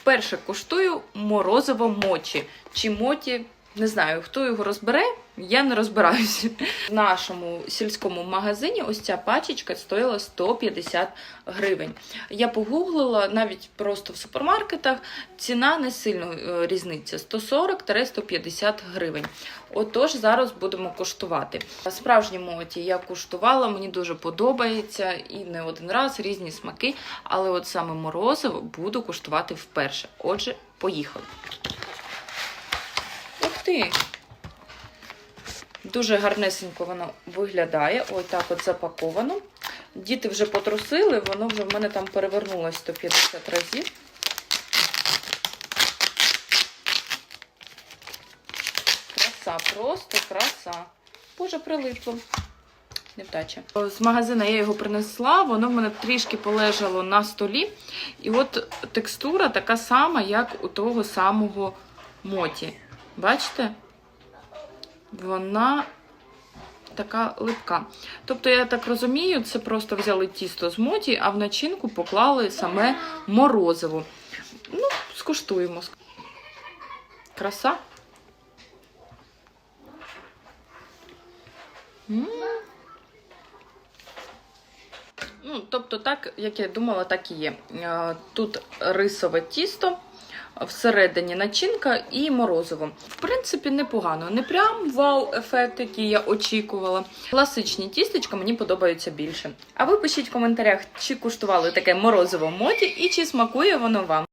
Вперше куштую морозиво мочі. Чи моті, не знаю, хто його розбере, я не розбираюся. В нашому сільському магазині ось ця пачечка стоїла 150 гривень. Я погуглила навіть просто в супермаркетах. Ціна не сильно е, різниця 140-150 гривень. Отож, зараз будемо куштувати. Справжні моті я куштувала, мені дуже подобається і не один раз різні смаки, але от саме морозиво буду куштувати вперше. Отже, поїхали. Ти! Дуже гарнесенько воно виглядає. Ось так от запаковано. Діти вже потрусили, воно вже в мене там перевернулося 150 разів. Краса, просто краса. Боже, прилипло. Невдача. З магазина я його принесла, воно в мене трішки полежало на столі. І от текстура така сама, як у того самого моті. Бачите? Вона така липка. Тобто, я так розумію, це просто взяли тісто з моті, а в начинку поклали саме морозиво. Ну, скуштуємо. Краса. Ну, тобто, так, як я думала, так і є. Е, Тут рисове тісто, всередині начинка і морозиво. В принципі, непогано. Не прям вау-ефект, який я очікувала. Класичні тістечка мені подобаються більше. А ви пишіть в коментарях, чи куштували таке морозиво моді і чи смакує воно вам.